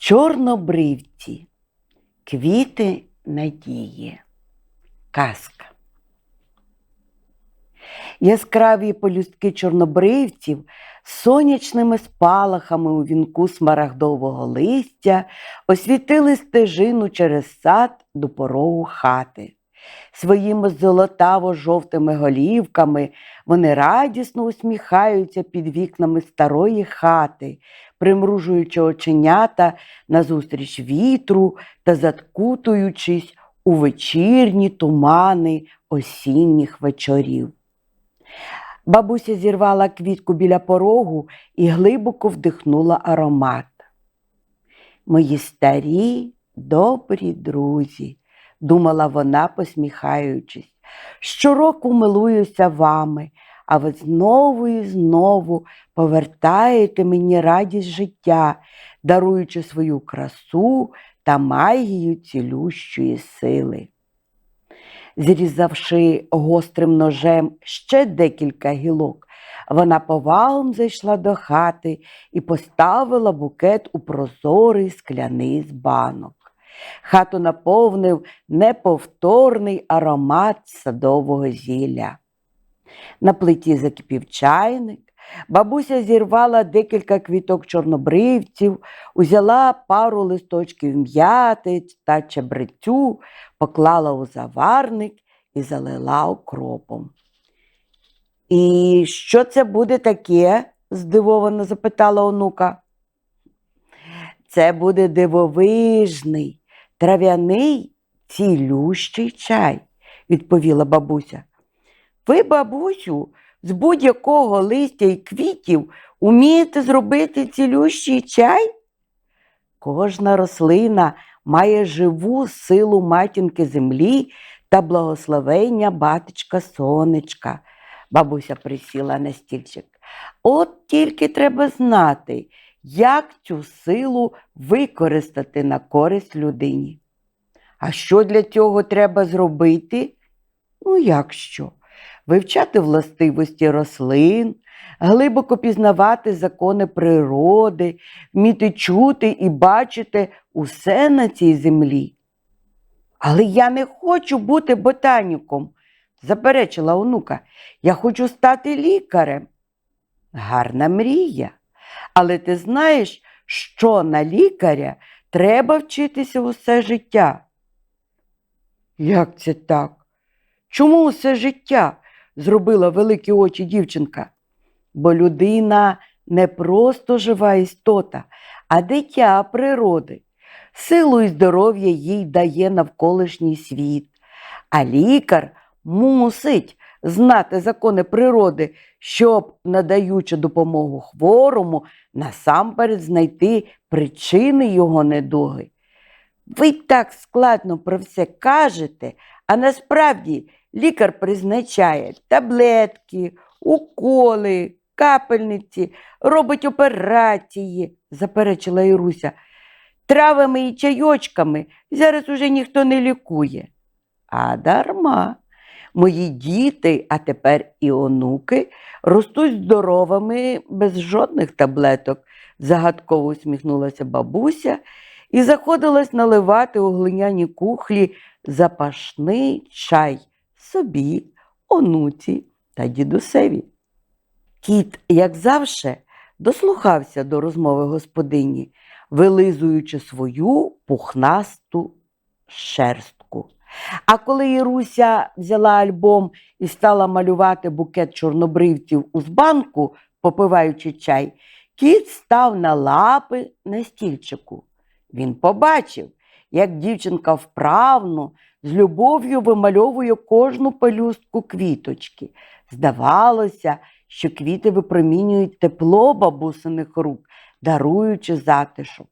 Чорнобривці, квіти надії. Казка. Яскраві полюстки чорнобривців сонячними спалахами у вінку смарагдового листя освітили стежину через сад до порогу хати. Своїми золотаво-жовтими голівками вони радісно усміхаються під вікнами старої хати, примружуючи оченята назустріч вітру та заткутуючись у вечірні тумани осінніх вечорів. Бабуся зірвала квітку біля порогу і глибоко вдихнула аромат. Мої старі, добрі друзі, думала вона, посміхаючись, щороку милуюся вами, а ви знову і знову повертаєте мені радість життя, даруючи свою красу та магію цілющої сили. Зрізавши гострим ножем ще декілька гілок, вона повагом зайшла до хати і поставила букет у прозорий скляний з банок. Хату наповнив неповторний аромат садового зілля. На плиті закипів чайник, бабуся зірвала декілька квіток чорнобривців, узяла пару листочків м'яти та чебрецю, поклала у заварник і залила окропом. І що це буде таке? здивовано запитала онука. Це буде дивовижний, трав'яний, цілющий чай, відповіла бабуся. Ви, бабусю, з будь-якого листя і квітів умієте зробити цілющий чай? Кожна рослина має живу силу матінки землі та благословення батечка сонечка. Бабуся присіла на стільчик. От тільки треба знати, як цю силу використати на користь людині. А що для цього треба зробити? Ну, як що? Вивчати властивості рослин, глибоко пізнавати закони природи, вміти чути і бачити усе на цій землі. Але я не хочу бути ботаніком, заперечила онука. Я хочу стати лікарем. Гарна мрія. Але ти знаєш, що на лікаря треба вчитися усе життя? Як це так? Чому усе життя? зробила великі очі дівчинка. Бо людина не просто жива істота, а дитя природи. Силу і здоров'я їй дає навколишній світ, а лікар мусить знати закони природи, щоб, надаючи допомогу хворому, насамперед знайти причини його недуги. Ви так складно про все кажете, а насправді лікар призначає таблетки, уколи, капельниці, робить операції, заперечила Іруся. Травами і чайочками зараз уже ніхто не лікує. А дарма. Мої діти, а тепер і онуки, ростуть здоровими без жодних таблеток, загадково усміхнулася бабуся і заходилась наливати у глиняні кухлі запашний чай собі, онуці та дідусеві. Кіт, як завше, дослухався до розмови господині, вилизуючи свою пухнасту шерстку. А коли Іруся взяла альбом і стала малювати букет чорнобривців у збанку, попиваючи чай, кіт став на лапи на стільчику. Він побачив, як дівчинка вправно, з любов'ю вимальовує кожну пелюстку квіточки. Здавалося, що квіти випромінюють тепло бабусиних рук, даруючи затишок.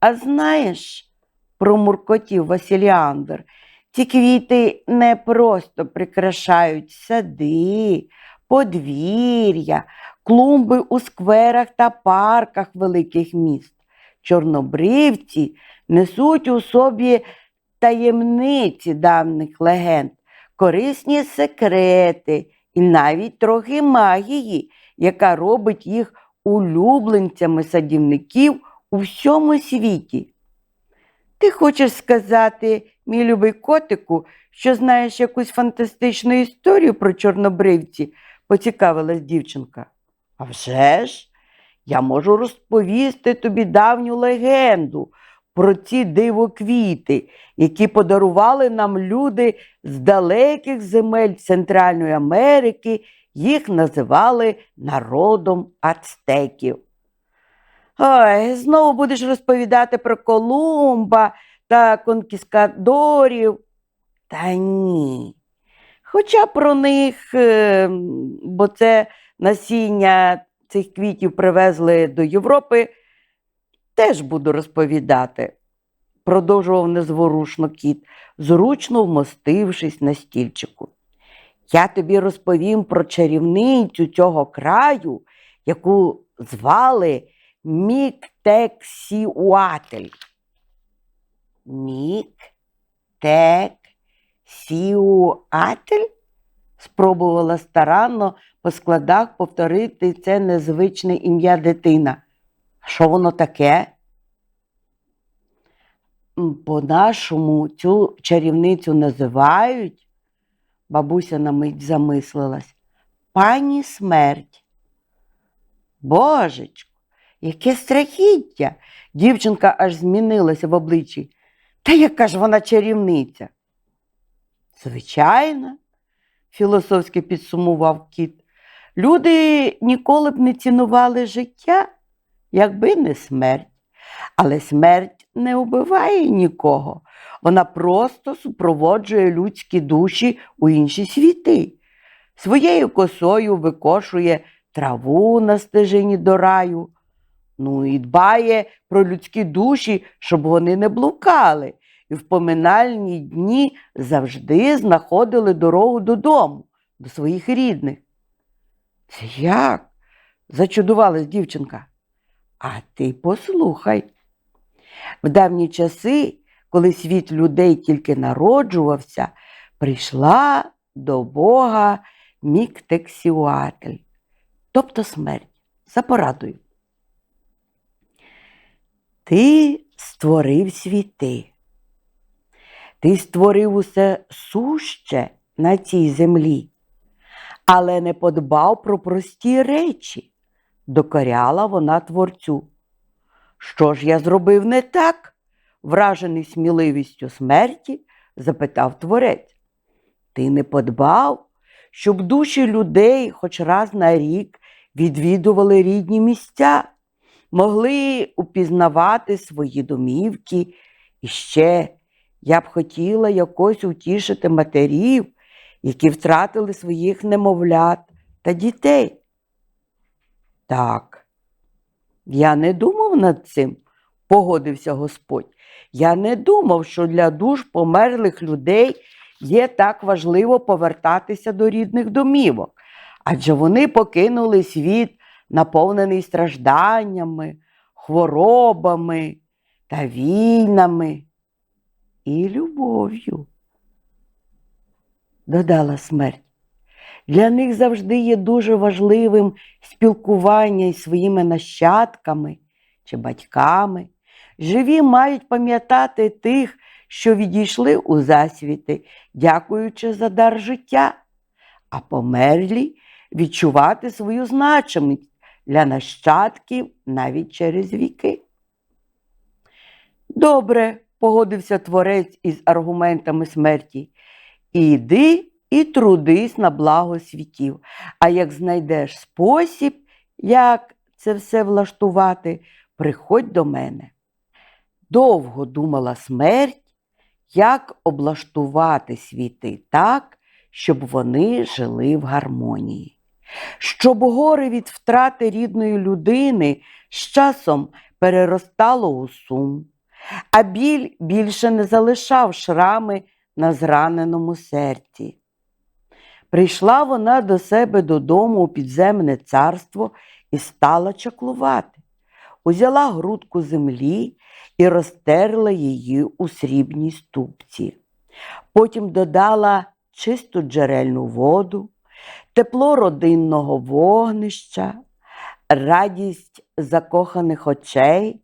А знаєш, промуркотів Василіандр, ці квіти не просто прикрашають сади, подвір'я, клумби у скверах та парках великих міст. Чорнобривці несуть у собі таємниці давніх легенд, корисні секрети і навіть трохи магії, яка робить їх улюбленцями садівників у всьому світі. Ти хочеш сказати, мій любий котику, що знаєш якусь фантастичну історію про чорнобривці? поцікавилась дівчинка. А вже ж, я можу розповісти тобі давню легенду про ці дивоквіти, які подарували нам люди з далеких земель Центральної Америки, їх називали народом ацтеків. Ой, знову будеш розповідати про Колумба та конкіскадорів. Та ні. Хоча про них, е, бо це насіння цих квітів привезли до Європи, теж буду розповідати, продовжував незворушно кіт, зручно вмостившись на стільчику. Я тобі розповім про чарівницю цього краю, яку звали Міктексіуатель. Міктексіуатель? Спробувала старанно по складах повторити це незвичне ім'я дитина. Що воно таке? По-нашому цю чарівницю називають, бабуся на мить замислилась, пані смерть. Божечко, яке страхіття! Дівчинка аж змінилася в обличчі. Та яка ж вона чарівниця? Звичайно, філософськи підсумував кіт. Люди ніколи б не цінували життя, якби не смерть. Але смерть не вбиває нікого. Вона просто супроводжує людські душі у інші світи. Своєю косою викошує траву на стежині до раю. Ну і дбає про людські душі, щоб вони не блукали, і в поминальні дні завжди знаходили дорогу додому, до своїх рідних. Це як? зачудувалась дівчинка. А ти послухай. В давні часи, коли світ людей тільки народжувався, прийшла до Бога Міктексіуатель, тобто смерть, за порадою. Ти створив світи. Ти створив усе суще на цій землі, але не подбав про прості речі, докоряла вона творцю. Що ж я зробив не так? вражений сміливістю смерті, запитав творець. Ти не подбав, щоб душі людей хоч раз на рік відвідували рідні місця, могли упізнавати свої домівки. І ще я б хотіла якось утішити матерів, які втратили своїх немовлят та дітей. Так, я не думав над цим, погодився Господь. Я не думав, що для душ померлих людей є так важливо повертатися до рідних домівок, адже вони покинули світ, наповнений стражданнями, хворобами та війнами і любов'ю. Додала смерть. Для них завжди є дуже важливим спілкування із своїми нащадками чи батьками. Живі мають пам'ятати тих, що відійшли у засвіти, дякуючи за дар життя, а померлі відчувати свою значимість для нащадків навіть через віки. Добре, погодився творець із аргументами смерті. Іди і трудись на благо світів. А як знайдеш спосіб, як це все влаштувати, приходь до мене. Довго думала смерть, як облаштувати світи так, щоб вони жили в гармонії. щоб горе від втрати рідної людини з часом переростало у сум, а біль більше не залишав шрами на зраненому серці. Прийшла вона до себе додому у підземне царство і стала чаклувати. Узяла грудку землі і розтерла її у срібній ступці. Потім додала чисту джерельну воду, тепло родинного вогнища, радість закоханих очей,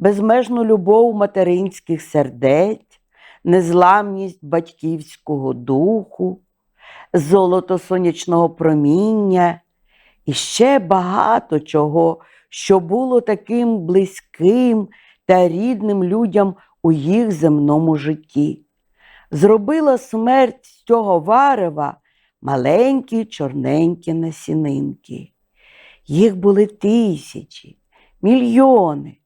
безмежну любов материнських сердець, незламність батьківського духу, золото сонячного проміння і ще багато чого, що було таким близьким та рідним людям у їх земному житті. Зробила смерть з цього варева маленькі чорненькі насінинки. Їх були тисячі, мільйони.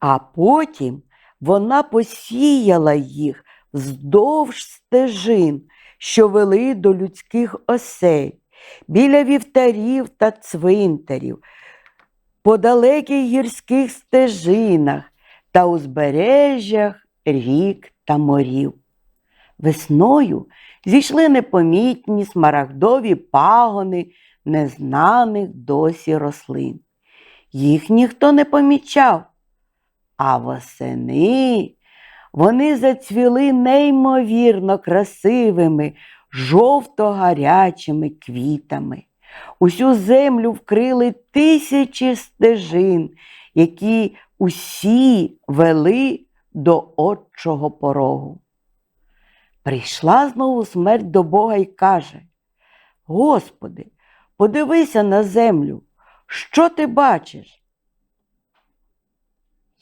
А потім вона посіяла їх вздовж стежин, що вели до людських осель, біля вівтарів та цвинтарів, по далеких гірських стежинах та узбережжях рік та морів. Весною зійшли непомітні смарагдові пагони незнаних досі рослин. Їх ніхто не помічав, а восени вони зацвіли неймовірно красивими, жовто-гарячими квітами. Усю землю вкрили тисячі стежин, які усі вели до отчого порогу. Прийшла знову смерть до Бога і каже: Господи, подивися на землю, що ти бачиш?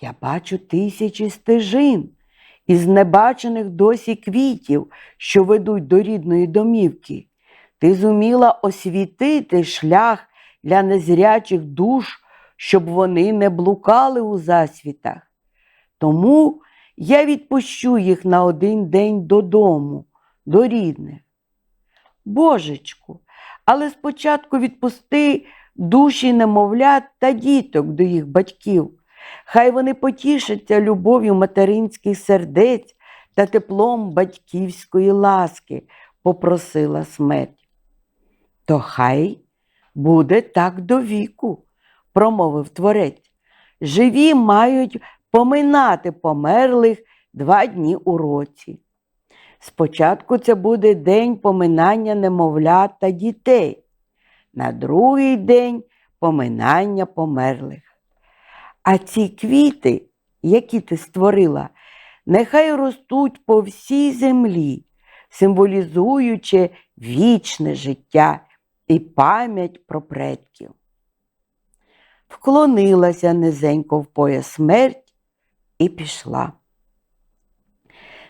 Я бачу тисячі стежин із небачених досі квітів, що ведуть до рідної домівки. Ти зуміла освітити шлях для незрячих душ, щоб вони не блукали у засвітах. Тому я відпущу їх на один день додому, до рідних. Божечку, але спочатку відпусти душі немовлят та діток до їх батьків. Хай вони потішаться любов'ю материнських сердець та теплом батьківської ласки, попросила смерть. То хай буде так до віку, промовив творець. Живі мають поминати померлих два дні у році. Спочатку це буде день поминання немовлят та дітей, на другий день поминання померлих. А ці квіти, які ти створила, нехай ростуть по всій землі, символізуючи вічне життя і пам'ять про предків. Вклонилася низенько в пояс смерть і пішла.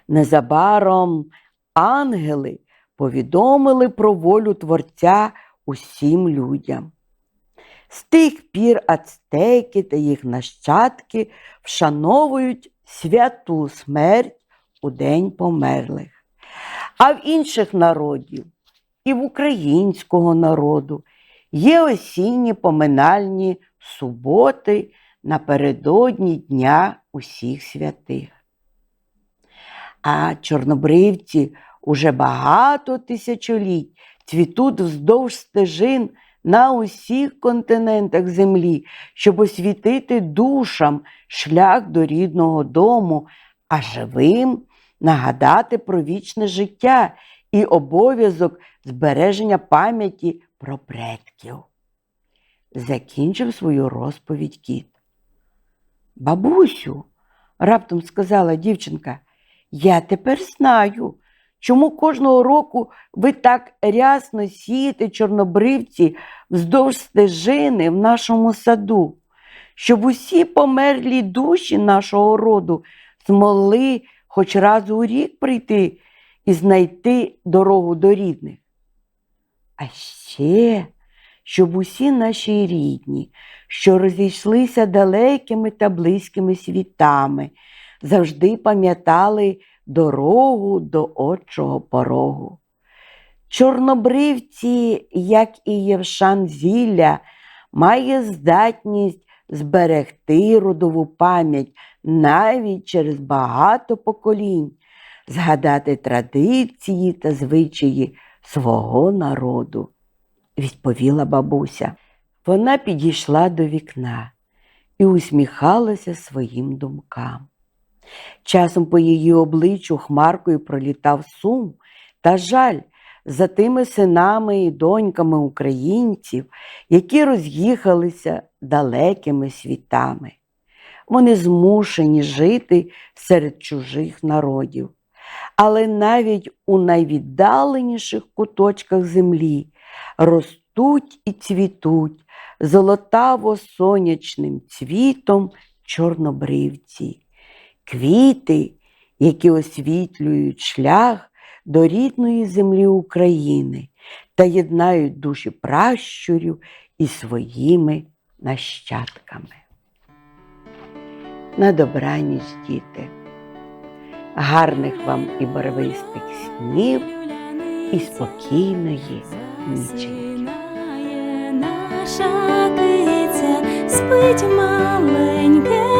Незабаром ангели повідомили про волю Творця усім людям. З тих пір ацтеки та їх нащадки вшановують святу смерть у День померлих. А в інших народів, і в українського народу, є осінні поминальні суботи напередодні Дня усіх святих. А чорнобривці уже багато тисячоліть цвітуть вздовж стежин на усіх континентах землі, щоб освітити душам шлях до рідного дому, а живим нагадати про вічне життя і обов'язок збереження пам'яті про предків. Закінчив свою розповідь кіт. Бабусю, раптом сказала дівчинка, я тепер знаю, чому кожного року ви так рясно сієте чорнобривці вздовж стежини в нашому саду, щоб усі померлі душі нашого роду змогли хоч раз у рік прийти і знайти дорогу до рідних. А ще, щоб усі наші рідні, що розійшлися далекими та близькими світами, завжди пам'ятали дорогу до отчого порогу. Чорнобривці, як і Євшан Зілля, має здатність зберегти родову пам'ять навіть через багато поколінь, згадати традиції та звичаї свого народу, відповіла бабуся. Вона підійшла до вікна і усміхалася своїм думкам. Часом по її обличчю хмаркою пролітав сум та жаль за тими синами і доньками українців, які роз'їхалися далекими світами. Вони змушені жити серед чужих народів. Але навіть у найвіддаленіших куточках землі ростуть і цвітуть золотаво-сонячним цвітом чорнобривці, квіти, які освітлюють шлях до рідної землі України та єднають душі пращурів із своїми нащадками. На добраніч, діти, гарних вам і барвистих снів і спокійної. Засинає наша киця, спить маленьке